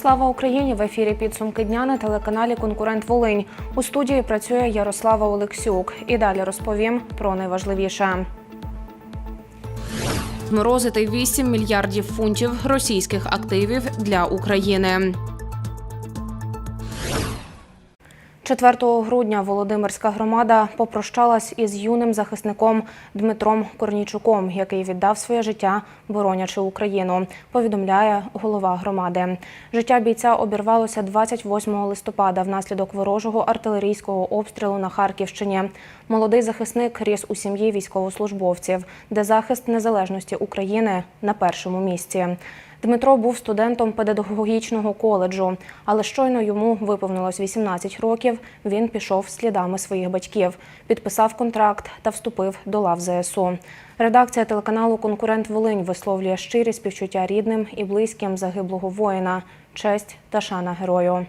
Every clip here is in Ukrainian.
Слава Україні! В ефірі підсумки дня на телеканалі Конкурент Волинь. У студії працює Ярослава Олексюк. І далі розповім про найважливіше. Морозити 8 мільярдів фунтів російських активів для України. 4 грудня Володимирська громада попрощалась із юним захисником Дмитром Корнійчуком, який віддав своє життя, боронячи Україну. Повідомляє голова громади. Життя бійця обірвалося 28 листопада внаслідок ворожого артилерійського обстрілу на Харківщині. Молодий захисник ріс у сім'ї військовослужбовців, де захист незалежності України на першому місці. Дмитро був студентом педагогічного коледжу, але щойно йому виповнилось 18 років. Він пішов слідами своїх батьків, підписав контракт та вступив до лав ЗСУ. Редакція телеканалу Конкурент Волинь висловлює щирі співчуття рідним і близьким загиблого воїна, честь та шана герою.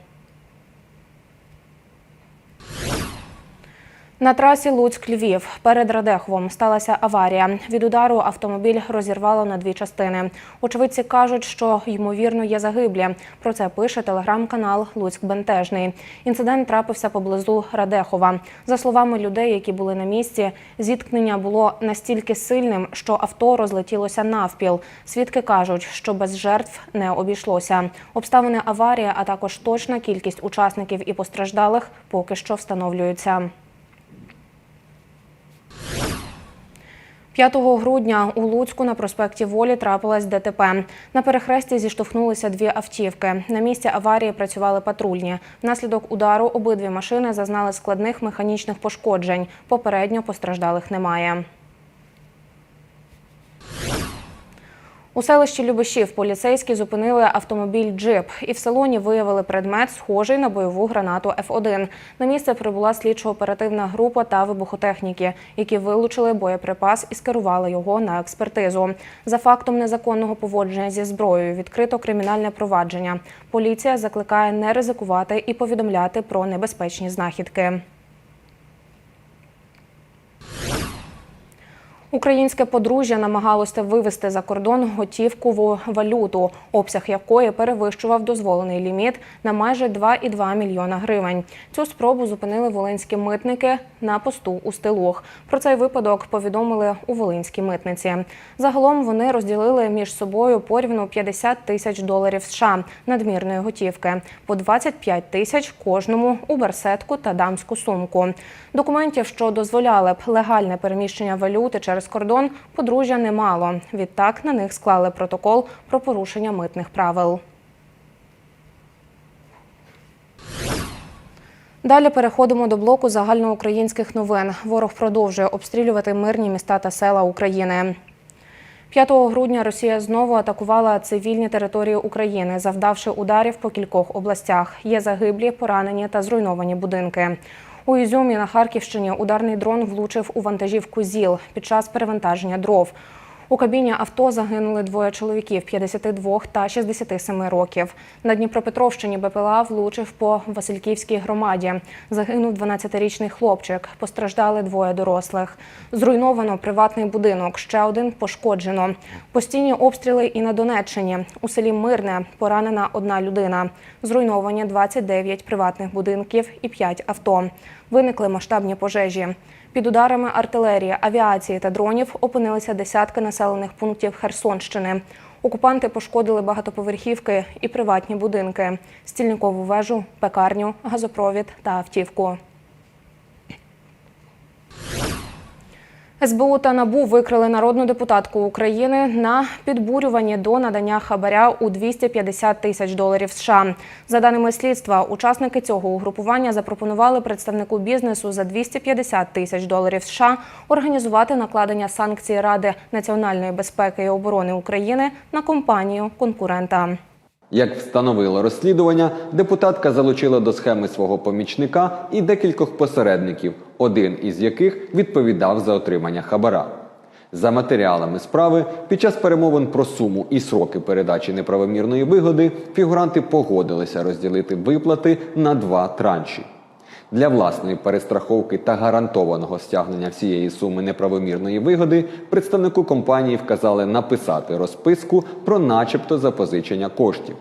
На трасі Луцьк-Львів перед Радеховом сталася аварія. Від удару автомобіль розірвало на дві частини. Очевидці кажуть, що ймовірно є загиблі. Про це пише телеграм-канал Луцьк Бентежний. Інцидент трапився поблизу Радехова. За словами людей, які були на місці, зіткнення було настільки сильним, що авто розлетілося навпіл. Свідки кажуть, що без жертв не обійшлося. Обставини аварії, а також точна кількість учасників і постраждалих поки що встановлюються. 5 грудня у Луцьку на проспекті Волі трапилась ДТП. На перехресті зіштовхнулися дві автівки. На місці аварії працювали патрульні. Внаслідок удару обидві машини зазнали складних механічних пошкоджень. Попередньо постраждалих немає. У селищі Любешів поліцейські зупинили автомобіль джип і в салоні виявили предмет, схожий на бойову гранату Ф1. На місце прибула слідчо-оперативна група та вибухотехніки, які вилучили боєприпас і скерували його на експертизу. За фактом незаконного поводження зі зброєю відкрито кримінальне провадження. Поліція закликає не ризикувати і повідомляти про небезпечні знахідки. Українське подружжя намагалося вивести за кордон готівкову валюту, обсяг якої перевищував дозволений ліміт на майже 2,2 мільйона гривень. Цю спробу зупинили волинські митники на посту у стилух. Про цей випадок повідомили у Волинській митниці. Загалом вони розділили між собою порівну 50 тисяч доларів США надмірної готівки, по 25 тисяч кожному у барсетку та дамську сумку. Документів, що дозволяли б легальне переміщення валюти через кордон, подружжя не мало. Відтак на них склали протокол про порушення митних правил. Далі переходимо до блоку загальноукраїнських новин. Ворог продовжує обстрілювати мирні міста та села України. 5 грудня Росія знову атакувала цивільні території України, завдавши ударів по кількох областях. Є загиблі, поранені та зруйновані будинки. У Ізюмі на Харківщині ударний дрон влучив у вантажівку ЗІЛ під час перевантаження дров. У кабіні авто загинули двоє чоловіків 52 та 67 років. На Дніпропетровщині БПЛА влучив по Васильківській громаді. Загинув 12-річний хлопчик. Постраждали двоє дорослих. Зруйновано приватний будинок. Ще один пошкоджено. Постійні обстріли і на Донеччині. У селі Мирне поранена одна людина. Зруйновані 29 приватних будинків і 5 авто. Виникли масштабні пожежі. Під ударами артилерії, авіації та дронів опинилися десятки населених пунктів Херсонщини. Окупанти пошкодили багатоповерхівки і приватні будинки, стільникову вежу, пекарню, газопровід та автівку. СБУ та НАБУ викрили народну депутатку України на підбурюванні до надання хабаря у 250 тисяч доларів США. За даними слідства, учасники цього угрупування запропонували представнику бізнесу за 250 тисяч доларів США організувати накладення санкцій Ради національної безпеки і оборони України на компанію конкурента. Як встановило розслідування, депутатка залучила до схеми свого помічника і декількох посередників, один із яких відповідав за отримання хабара. За матеріалами справи, під час перемовин про суму і сроки передачі неправомірної вигоди фігуранти погодилися розділити виплати на два транші. Для власної перестраховки та гарантованого стягнення всієї суми неправомірної вигоди представнику компанії вказали написати розписку про начебто запозичення коштів.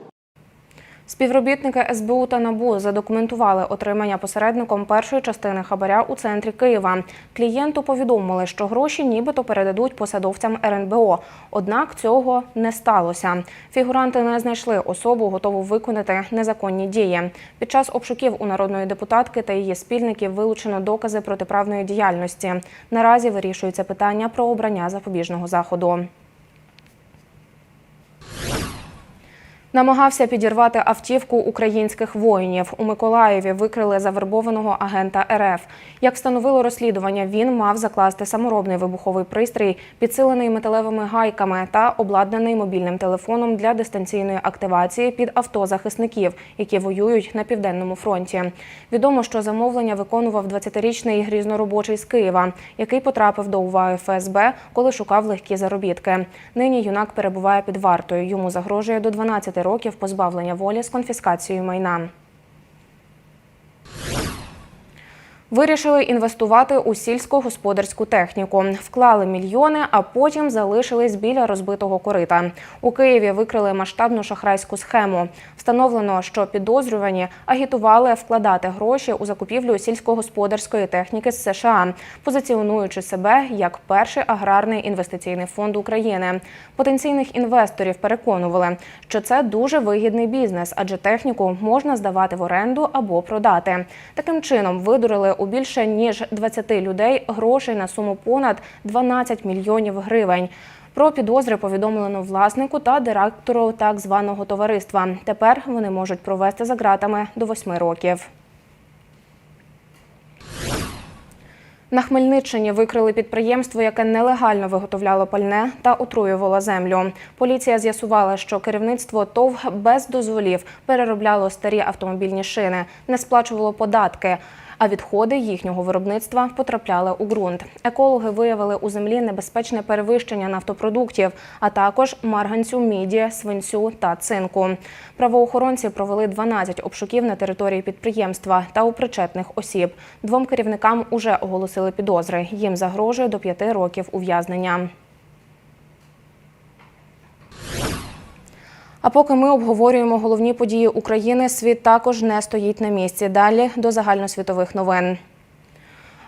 Співробітники СБУ та НАБУ задокументували отримання посередником першої частини хабаря у центрі Києва. Клієнту повідомили, що гроші нібито передадуть посадовцям РНБО. Однак цього не сталося. Фігуранти не знайшли особу, готову виконати незаконні дії. Під час обшуків у народної депутатки та її спільників вилучено докази протиправної діяльності. Наразі вирішується питання про обрання запобіжного заходу. Намагався підірвати автівку українських воїнів. У Миколаєві викрили завербованого агента РФ. Як встановило розслідування, він мав закласти саморобний вибуховий пристрій, підсилений металевими гайками та обладнаний мобільним телефоном для дистанційної активації під авто захисників, які воюють на південному фронті. Відомо, що замовлення виконував 20-річний грізноробочий з Києва, який потрапив до уваги ФСБ, коли шукав легкі заробітки. Нині юнак перебуває під вартою. Йому загрожує до 12 років позбавлення волі з конфіскацією майна. Вирішили інвестувати у сільськогосподарську техніку. Вклали мільйони, а потім залишились біля розбитого корита. У Києві викрили масштабну шахрайську схему. Встановлено, що підозрювані агітували вкладати гроші у закупівлю сільськогосподарської техніки з США, позиціонуючи себе як перший аграрний інвестиційний фонд України. Потенційних інвесторів переконували, що це дуже вигідний бізнес, адже техніку можна здавати в оренду або продати. Таким чином видурили у більше ніж 20 людей грошей на суму понад 12 мільйонів гривень. Про підозри повідомлено власнику та директору так званого товариства. Тепер вони можуть провести за ґратами до 8 років. На Хмельниччині викрили підприємство, яке нелегально виготовляло пальне та отруювало землю. Поліція з'ясувала, що керівництво ТОВ без дозволів переробляло старі автомобільні шини, не сплачувало податки. А відходи їхнього виробництва потрапляли у ґрунт. Екологи виявили у землі небезпечне перевищення нафтопродуктів, а також марганцю, міді, свинцю та цинку. Правоохоронці провели 12 обшуків на території підприємства та у причетних осіб. Двом керівникам уже оголосили підозри. Їм загрожує до 5 років ув'язнення. А поки ми обговорюємо головні події України, світ також не стоїть на місці. Далі до загальносвітових новин.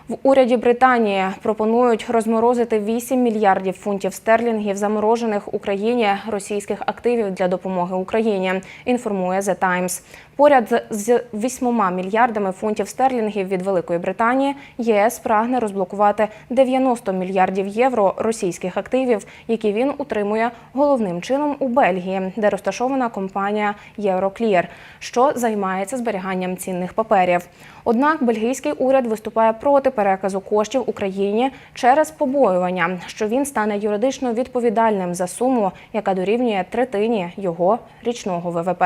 В уряді Британії пропонують розморозити 8 мільярдів фунтів стерлінгів заморожених Україні російських активів для допомоги Україні. Інформує The Times. Поряд з 8 мільярдами фунтів стерлінгів від Великої Британії ЄС прагне розблокувати 90 мільярдів євро російських активів, які він утримує головним чином у Бельгії, де розташована компанія Euroclear, що займається зберіганням цінних паперів. Однак бельгійський уряд виступає проти переказу коштів Україні через побоювання, що він стане юридично відповідальним за суму, яка дорівнює третині його річного ВВП.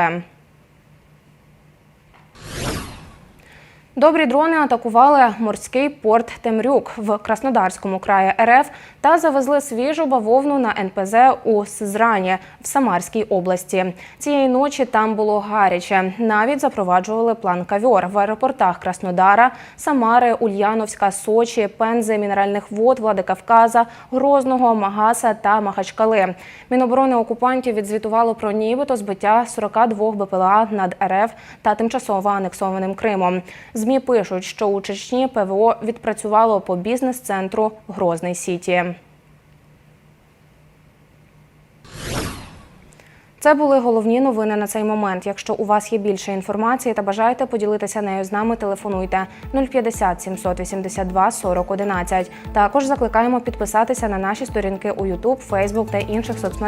Добрі дрони атакували морський порт Темрюк в Краснодарському краї РФ та завезли свіжу бавовну на НПЗ у Сизрані в Самарській області. Цієї ночі там було гаряче. Навіть запроваджували план кавьор в аеропортах Краснодара, Самари, Ульяновська, Сочі, Пензи, Мінеральних вод, Владикавказа, Грозного, Магаса та Махачкали. Міноборони окупантів відзвітувало про нібито збиття 42 БПЛА над РФ та тимчасово анексованим Кримом. ЗМІ пишуть, що у Чечні ПВО відпрацювало по бізнес-центру Грозний Сіті. Це були головні новини на цей момент. Якщо у вас є більше інформації та бажаєте поділитися нею з нами, телефонуйте 050 782 40 11. Також закликаємо підписатися на наші сторінки у YouTube, Facebook та інших соцмережах.